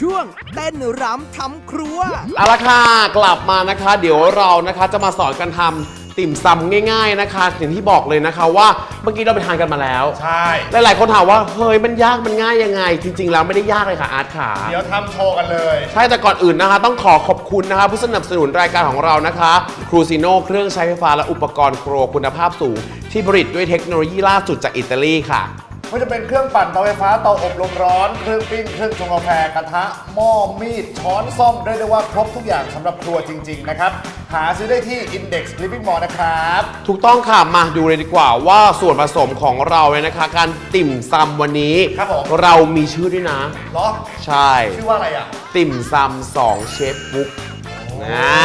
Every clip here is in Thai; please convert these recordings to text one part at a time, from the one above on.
ช่วงเต้นรำทำครัว เอาละค่ะกลับมานะคะ เดี๋ยวเรานะคะจะมาสอนกันทำติ่มซำง่าย ๆนะคะอย่างที่บอกเลยนะคะว่าเมื่อกี้เราไปทานกันมาแล้ว ใช่ หลายๆคนถามว่าเฮ้ยมันยากมันง่ายยังไง จริง ๆ แล้วไม่ได้ยากเลยค่ะอาร์ตขา เดี๋ยวทำโชว์กันเลย ใช่แต่ก่อนอื่นนะคะ ต้องขอขอบคุณนะคะ ผู้สนับสนุนรายการของเรานะคะครูซิโนเครื่องใช้ไฟฟ้าและอุปกรณ์ครัวคุณภาพสูง ที่ผลิตด้วยเทคโนโลยีล่าสุดจากอิตาลีค่ะ ไม่ว่าจะเป็นเครื่องปั่นเตาไฟฟ้าเตาอบลมร้อน เครื่องปิ้ง เครื่องชงกาแฟกระทะ หม้อมีด ช้อนซ่อมเรียกได้ว่าครบทุกอย่างสำหรับครัวจริง ๆ นะครับ หาซื้อได้ที่ Index Living Mall นะครับ ถูกต้องค่ะมาดูเลยดีกว่าว่าส่วนผสมของเราเนี่ยนะคะ การติ่มซำวันนี้ ครับผม เรามีชื่อด้วยนะ เหรอ ใช่ ชื่อว่าอะไรอะ ติ่มซำสองเชฟบุ๊กอ่า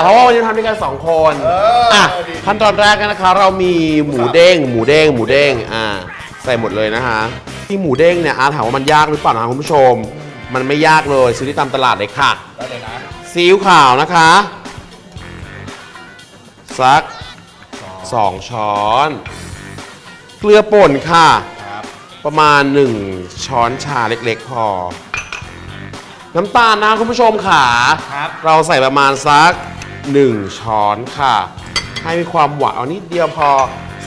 เพราะว่าวันนี้ทำด้วยกันสองคนเอออ่อะดี ขั้นตอนแรกนะคะ เรามีหมูเด้ง หมูเด้ง หมูเด้งอ่า ใส่หมดเลยนะคะที่หมูเด้งเนี่ยอาร์ตถามว่ามันยากหรือเปล่านะคะคุณผู้ชม มันไม่ยากเลยซื้อที่ตามตลาดเลยค่ะได้เลยนะซีอิ๊วขาวนะคะสักสองช้อน เกลือป่นค่ะครับประมาณ 1 ช้อนชาเล็กๆ พอ น้ำตาลนะคุณผู้ชมค่ะครับเราใส่ประมาณสัก 1 ช้อนค่ะ ให้มีความหวานเอานิดเดียวพอ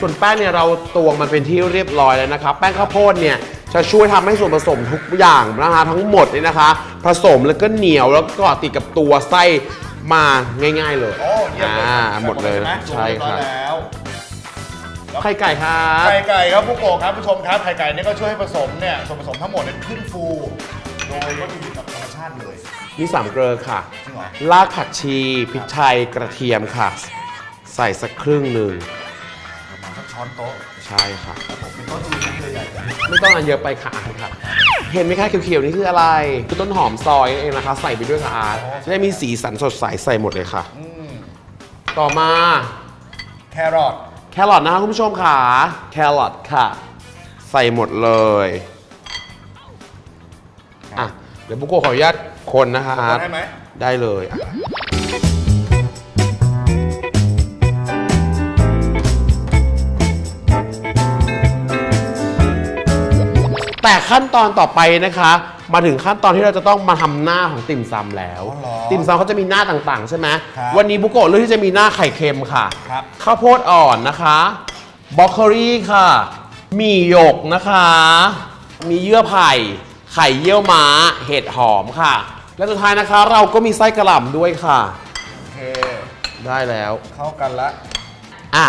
ส่วนแป้งเนี่ยเราตวงมันเป็นที่เรียบร้อยแล้วนะครับ แป้งข้าวโพดเนี่ยจะช่วยทำให้ส่วนผสมทุกอย่างนะคะทั้งหมดเนี่ยนะคะ ผสมแล้วก็เหนียวแล้วก็ติดกับตัวไส้มาง่าย ๆ เลยโอ้เยี่ยมเลยอ่าหมดเลยนะใช่ค่ะแล้วไข่ไก่ครับไข่ไก่ครับผู้โกะครับผู้ชมครับไข่ไก่เนี่ยก็ช่วยให้ผสมเนี่ยส่วนผสมทั้งหมดเนี่ยขึ้นฟู โดยวัตถุดิบแบบธรรมชาติเลยมีสามเกลือค่ะจริงเหรอรากผักชีพริกไทยกระเทียมค่ะ ใส่สักครึ่งหนึ่งประมาณสัก ช้อนโต๊ะใช่ค่ะ ผมเป็นโต๊ะจีนที่ใหญ่ๆจังไม่ต้องอันเยอะไปค่ะอาร์ตครับเห็นไหมคะเขียวๆนี่คืออะไรคือต้นหอมซอยนั่นเองนะคะ ใส่ไปด้วยค่ะอาร์ตจะได้มีสีสันสดใสใส่หมดเลยค่ะอืมต่อมาแครอทแครอทนะคะคุณผู้ชมค่ะแครอทค่ะ ใส่หมดเลยอะเดี๋ยวบุโกะขออนุญาตคนนะคะอาร์ต ได้ไหมได้เลยอะ แต่ขั้นตอนต่อไปนะคะ มาถึงขั้นตอนที่เราจะต้องมาทำหน้าของติ่มซำแล้ว อ๋อเหรอติ่มซำเขาจะมีหน้าต่างๆ ใช่ไหมครับวันนี้บุโกะเลือกที่จะมีหน้าไข่เค็มค่ะครับ ข้าวโพดอ่อนนะคะบล็อกโคลี่ค่ะหมี่หยกนะคะ มีเยื่อไผ่ไข่เยี่ยวม้า เห็ดหอมค่ะ และสุดท้ายนะคะ เราก็มีไส้กระหล่ำด้วยค่ะ โอเค ได้แล้ว เข้ากันละ อะ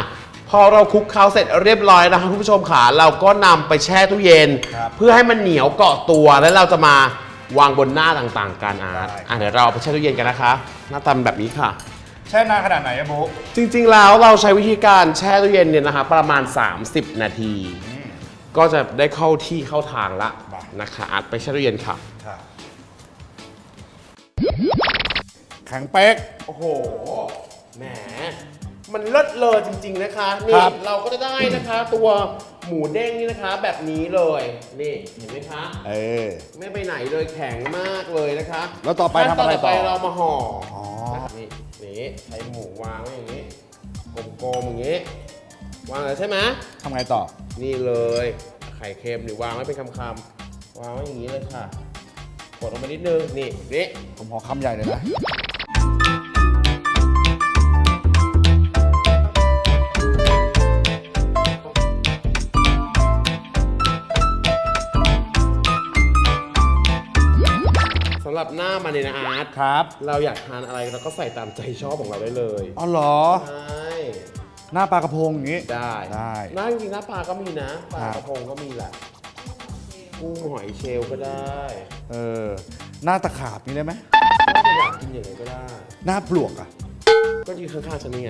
พอเราคลุกเคล้าเสร็จเรียบร้อยนะคะคุณผู้ชมค่ะเราก็นำไปแช่ตู้เย็น ครับเพื่อให้มันเหนียวเกาะตัวแล้วเราจะมาวางบนหน้าต่างๆกันอาร์ตได้ อะเดี๋ยวเราเอาไปแช่ตู้เย็นกันนะคะ หน้าตาเป็นแบบนี้ค่ะ แช่นานขนาดไหนอะบุ๊กจริงๆแล้วเราใช้วิธีการแช่ตู้เย็นเนี่ยนะคะประมาณ 30 นาทีก็จะได้เข้าที่เข้าทางละนะคะอัดไปแช่ตู้เย็นค่ะ ครับแข็งเป๊กโอ้โห แหม มันเลิศเลยจริง ๆนะคะ นี่ครับเราก็จะได้นะคะ ตัวหมูเด้งนี่นะคะ แบบนี้เลย นี่เห็นไหมคะ เออ ไม่ไปไหนเลยแข็งมากเลยนะคะแล้วต่อไปขั้นทำอะไรต่อไปต่อเรามาห่อออ นะครับนี่นี่ใช้หมูวางไว้อย่างนี้กลมๆอย่างนี้ วางเลยใช่ไหมทำไงต่อ นี่เลย ไข่เค็มนี่วางไว้เป็นคำๆวางไว้อย่างนี้เลยค่ะกดลงไปนิดนึงนี่นี่ผมขอคำใหญ่เลยนะ รับหน้ามันเนี่ยนะอาร์ตครับเราอยากทานอะไรเราก็ใส่ตามใจชอบของเราได้เลยอ๋อเหรอ ใช่หน้าปลากระพงอย่างนี้ ได้ได้หน้าจริงๆหน้าปลาก็มีนะปลาครับกระพงก็มีแหละกุ้งหอยเชลล์ก็ได้เออหน้าตะขาบนี่ได้ไหมถ้าจะอยากกินอย่างไรก็ได้ หน้าปลวกอะก็ยืนข้างๆฉันนี่ไง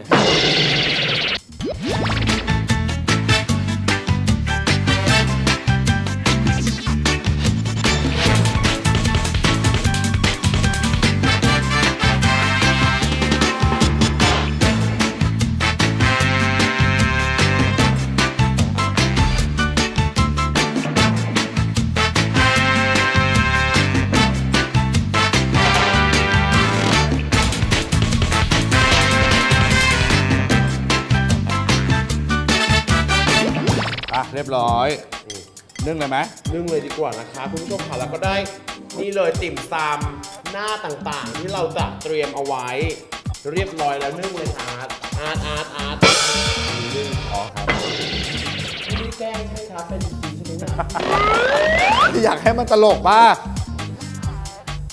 รียบร้อยนึ่งเลยไหมนึ่งเลยดีกว่านะคะ คุณผู้ชมค่ะแล้วก็ได้ นี่เลยติ่มซำหน้าต่างๆ ที่เราจะเตรียมเอาไว้ เรียบร้อยแล้วนึ่งเลยอาร์ตอาร์ตอาร์ตอาร์ตนึ่งอ๋อครับไม่ได้แกล้งใช่ครับเป็นจริงๆใช่ไหมเนี่ยอยากให้มันตลกบ้า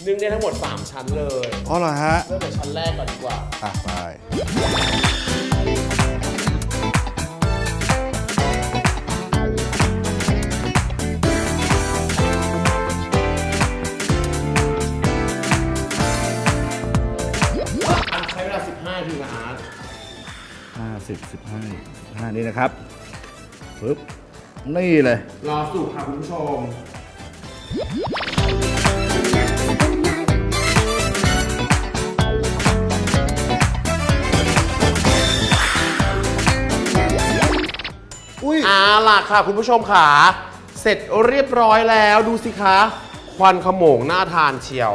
นึ่งได้ทั้งหมด 3 ชั้นเลยอ๋อเหรอฮะเริ่มจากชั้นแรกก่อนดีกว่าอะไป เวลา15นาทีนะอาร์ตห้าสิบสิบห้าห้านี่นะครับปึ๊บนี่เลย รอสูตรค่ะคุณผู้ชม อุ้ยเอาล่ะค่ะ คุณผู้ชมค่ะ เสร็จเรียบร้อยแล้วดูสิคะ ควันขโมงน่าทานเชียว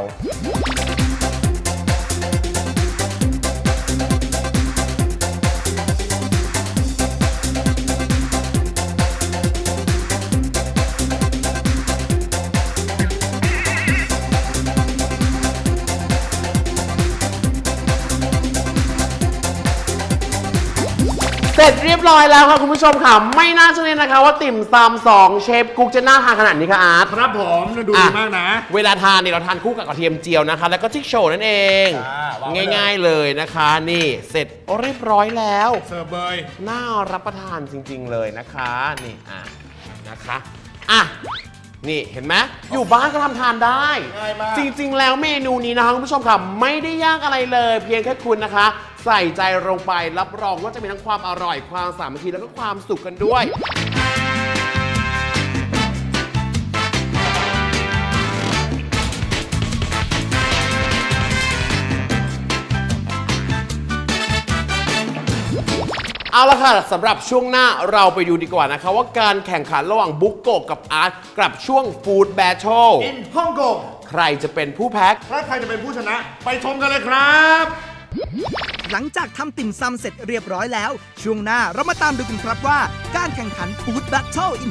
ร็จเรียบร้อยแล้วค่ะคุณผู้ชมค่ะ ไม่น่าเชื่อเลยนะคะ ว่าติ่มซำสองเชฟกุ๊กจะน่าทานขนาดนี้ค่ะอาร์ต ครับผมดูดีมากนะ เวลาทานเนี่ยเราทานคู่กับกระเทียมเจียวนะคะ แล้วก็จิ๊กโชว์นั่นเอง อ่าวางไว้เลย ง่ายๆเลยนะคะ นี่เสร็จเรียบร้อยแล้ว เสิร์ฟเบย น่ารับประทานจริง ๆ เลยนะคะ นี่อะนะคะอะนี่เห็นไหมอยู่บ้านก็ทำทานได้ ง่ายมาก จริง ๆ แล้วเมนูนี้นะคะคุณผู้ชมค่ะไม่ได้ยากอะไรเลย เพียงแค่คุณนะคะ ใส่ใจลงไปรับรองว่าจะมีทั้งความอร่อยความสามัคคีแล้วก็ความสุขกันด้วย เอาละค่ะสำหรับช่วงหน้าเราไปดูดีกว่านะคะ ว่าการแข่งขันระหว่างบุ๊กโกะกับอาร์ตกับช่วงฟู้ดแบทเทิลอินฮ่องกงใครจะเป็นผู้แพ้ถ้าใครจะเป็นผู้ชนะ ไปชมกันเลยครับ หลังจากทำติ่มซำเสร็จเรียบร้อยแล้ว ช่วงหน้าเรามาตามดูกันครับว่า การแข่งขันฟู้ดแบทเทิลอิน